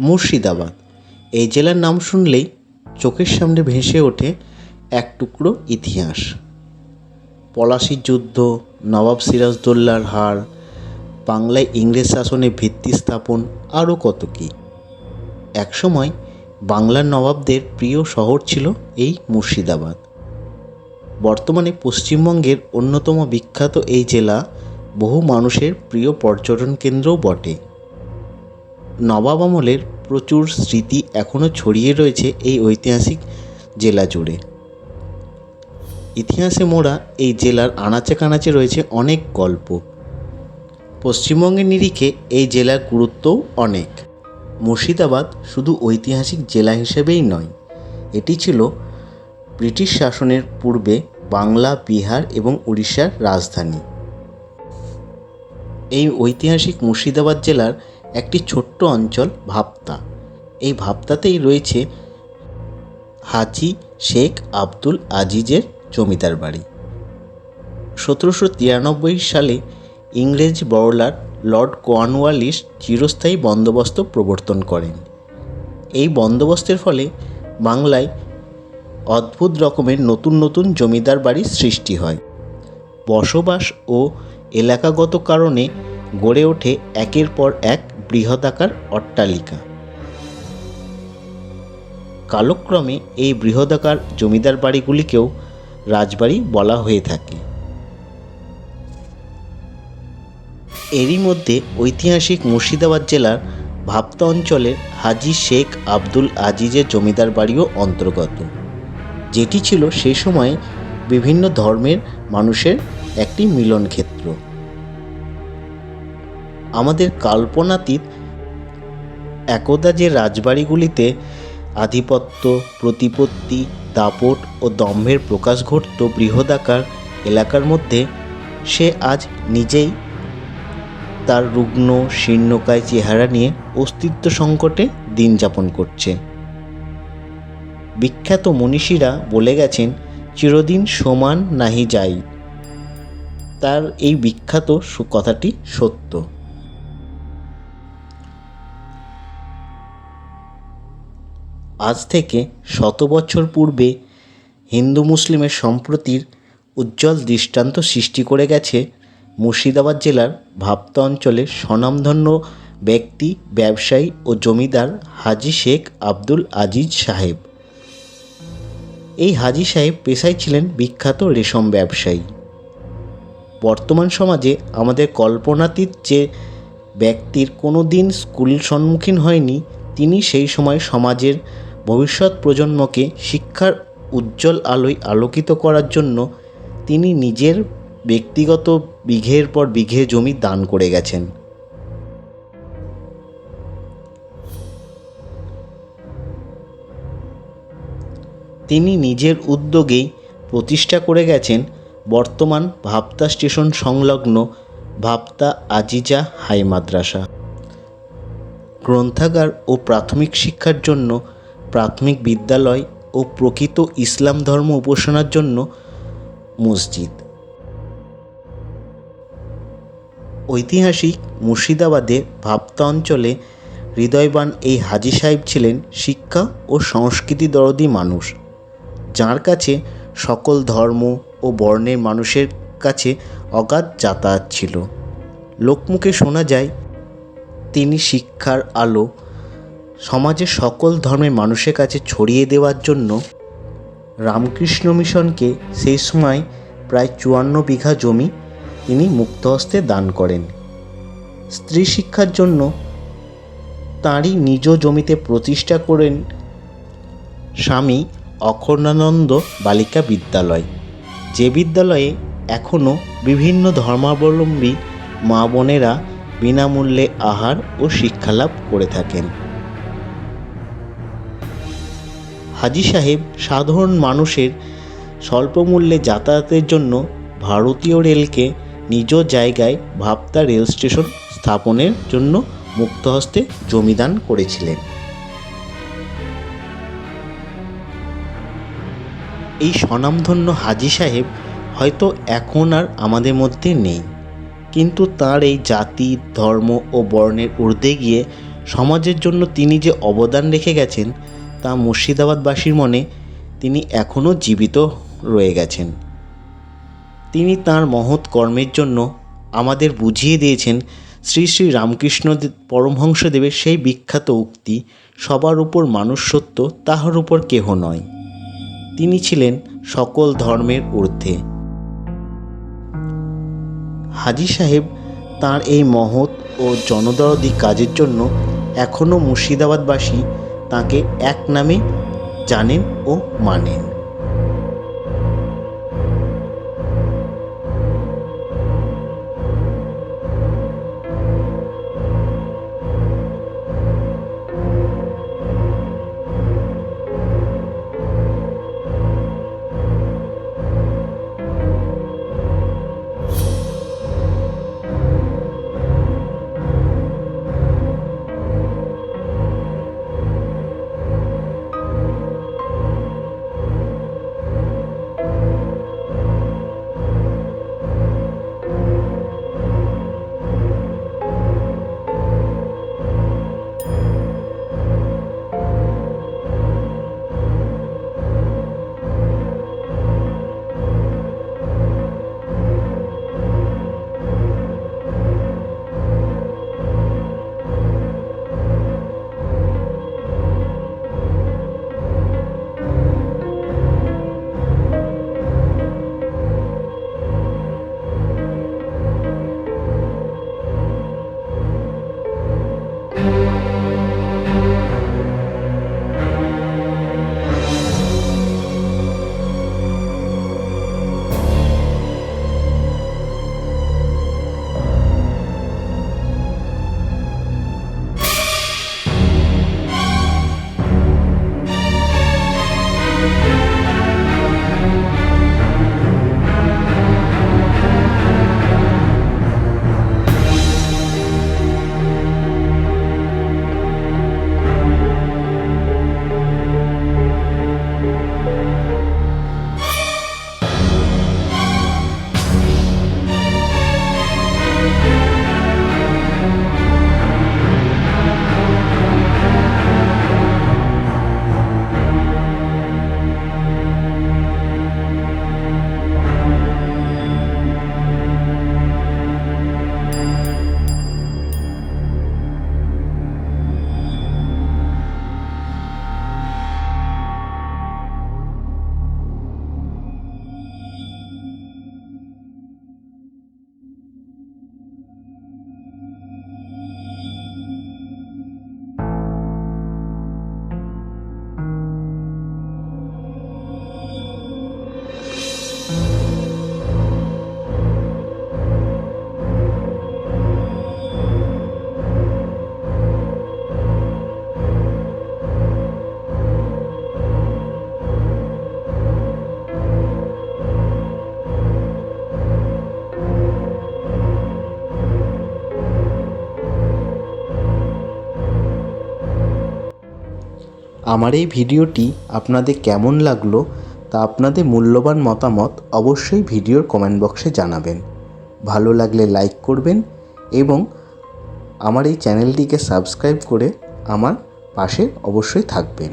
মুর্শিদাবাদ। এই জেলার নাম শুনলেই চোখের সামনে ভেসে ওঠে এক টুকরো ইতিহাস। পলাশির যুদ্ধ, নবাব সিরাজদৌল্লার হার, বাংলায় ইংরেজ শাসনের ভিত্তি স্থাপন, আরও কত কী। একসময় বাংলার নবাবদের প্রিয় শহর ছিল এই মুর্শিদাবাদ। বর্তমানে পশ্চিমবঙ্গের অন্যতম বিখ্যাত এই জেলা বহু মানুষের প্রিয় পর্যটন কেন্দ্রও বটে। নবাব আমলের প্রচুর স্মৃতি এখনও ছড়িয়ে রয়েছে এই ঐতিহাসিক জেলা জুড়ে। ইতিহাসে মোড়া এই জেলার আনাচে কানাচে রয়েছে অনেক গল্প। পশ্চিমবঙ্গের নিরিখে এই জেলার গুরুত্বও অনেক। মুর্শিদাবাদ শুধু ঐতিহাসিক জেলা হিসেবেই নয়, এটি ছিল ব্রিটিশ শাসনের পূর্বে বাংলা, বিহার এবং উড়িষ্যার রাজধানী। এই ঐতিহাসিক মুর্শিদাবাদ জেলার একটি ছোট্ট অঞ্চল ভাপ্তা এই ভাপ্তাতেই রয়েছে হাজি শেখ আব্দুল আজিজের জমিদার বাড়ি। সতেরোশো তিরানব্বই সালে ইংরেজ বড়লাট লর্ড কর্নওয়ালিস চিরস্থায়ী বন্দোবস্ত প্রবর্তন করেন। এই বন্দোবস্তের ফলে বাংলায় অদ্ভুত রকমের নতুন নতুন জমিদার বাড়ির সৃষ্টি হয়। বসবাস ও এলাকাগত কারণে গড়ে ওঠে একের পর এক বৃহদাকার অট্টালিকা। কালক্রমে এই বৃহদাকার জমিদার বাড়িগুলিকেও রাজবাড়ি বলা হয়ে থাকে। এরই মধ্যে ঐতিহাসিক মুর্শিদাবাদ জেলার ভাপ্তা অঞ্চলের হাজি শেখ আব্দুল আজিজের জমিদার বাড়িও অন্তর্গত। যেটি ছিল সেই সময়ে বিভিন্ন ধর্মের মানুষের একটি মিলন ক্ষেত্র আমাদের কল্পনাতীত একদা যে রাজবাড়িগুলিতে আধিপত্য, প্রতিপত্তি, দাপট ও দম্ভের প্রকাশ ঘটত বৃহদাকার এলাকার মধ্যে, সে আজ নিজেই তার রুগ্ন, শীর্ণকায় চেহারা নিয়ে অস্তিত্ব সংকটে দিন যাপন করছে। বিখ্যাত মনীষীরা বলে গেছেন, চিরদিন সমান নাহি যাই। তার এই বিখ্যাত কথাটি সত্য। আজ থেকে শত বছর পূর্বে হিন্দু মুসলিমের সম্প্রতির উজ্জ্বল দৃষ্টান্ত সৃষ্টি করে গেছে মুর্শিদাবাদ জেলার ভাপ্তা অঞ্চলের স্বনামধন্য ব্যক্তি, ব্যবসায়ী ও জমিদার হাজি শেখ আব্দুল আজিজ সাহেব। এই হাজি সাহেব পেশায় ছিলেন বিখ্যাত রেশম ব্যবসায়ী। বর্তমান সমাজে আমাদের কল্পনাতীত যে ব্যক্তির কোনো দিন স্কুল সম্মুখীন হয়নি, তিনি সেই সময় সমাজের ভবিষ্যৎ প্রজন্মকে শিক্ষার উজ্জ্বল আলোয় আলোকিত করার জন্য তিনি নিজের ব্যক্তিগত বিঘের পর বিঘে জমি দান করে গেছেন। তিনি নিজের উদ্যোগেই প্রতিষ্ঠা করে গেছেন বর্তমান ভাপ্তা স্টেশন সংলগ্ন ভাপ্তা আজিজা হাই মাদ্রাসা। গ্রন্থাগার ও প্রাথমিক শিক্ষার জন্য প্রাথমিক বিদ্যালয় ও প্রকৃত ইসলাম ধর্ম উপাসনার জন্য মসজিদ। ঐতিহাসিক মুর্শিদাবাদে ভাপ্তা অঞ্চলে হৃদয়বান এই হাজি সাহেব ছিলেন শিক্ষা ও সংস্কৃতি দরদি মানুষ, যার কাছে সকল ধর্ম ও বর্ণের মানুষের কাছে অগাধ যাতায়াত ছিল। লোকমুখে শোনা যায়, তিনি শিক্ষার আলো সমাজের সকল ধর্মের মানুষের কাছে ছড়িয়ে দেওয়ার জন্য রামকৃষ্ণ মিশনকে সেই সময় প্রায় চুয়ান্ন বিঘা জমি তিনি মুক্তহস্তে দান করেন। স্ত্রী শিক্ষার জন্য তাঁরই নিজ জমিতে প্রতিষ্ঠা করেন স্বামী অখণ্ডানন্দ বালিকা বিদ্যালয়। যে বিদ্যালয়ে এখনও বিভিন্ন ধর্মাবলম্বী মা বোনেরা বিনামূল্যে আহার ও শিক্ষালাভ করে থাকেন। হাজি সাহেব সাধারণ মানুষের স্বল্পমূল্যে যাতায়াতের জন্য ভারতীয় রেলকে নিজ জায়গায় ভাপ্তা রেল স্টেশন স্থাপনের জন্য মুক্তহস্তে জমিদান করেছিলেন। এই স্বনামধন্য হাজি সাহেব হয়তো এখন আর আমাদের মধ্যে নেই, কিন্তু তার এই জাতি, ধর্ম ও বর্ণের ঊর্ধ্বে গিয়ে সমাজের জন্য তিনি যে অবদান রেখে গেছেন তা মুর্শিদাবাদবাসীর মনে তিনি এখনও জীবিত রয়ে গেছেন। তিনি তার মহৎ কর্মের জন্য আমাদের বুঝিয়ে দিয়েছেন শ্রী শ্রী রামকৃষ্ণ পরমহংসদেবের সেই বিখ্যাত উক্তি, সবার উপর মানুষ সত্য, তাহার উপর কেহ নয়। তিনি ছিলেন সকল ধর্মের ঊর্ধ্বে। হাজি সাহেব তার এই মহৎ ও জনদরদি কাজের জন্য এখনও মুর্শিদাবাদবাসী তাকে এক নামে জানেন ও মানেন। আমার এই ভিডিওটি আপনাদের কেমন লাগল তা আপনাদের মূল্যবান মতামত অবশ্যই ভিডিওর কমেন্ট বক্সে জানাবেন। ভালো লাগলে লাইক করবেন এবং আমার এই চ্যানেলটিকে সাবস্ক্রাইব করে আমার পাশে অবশ্যই থাকবেন।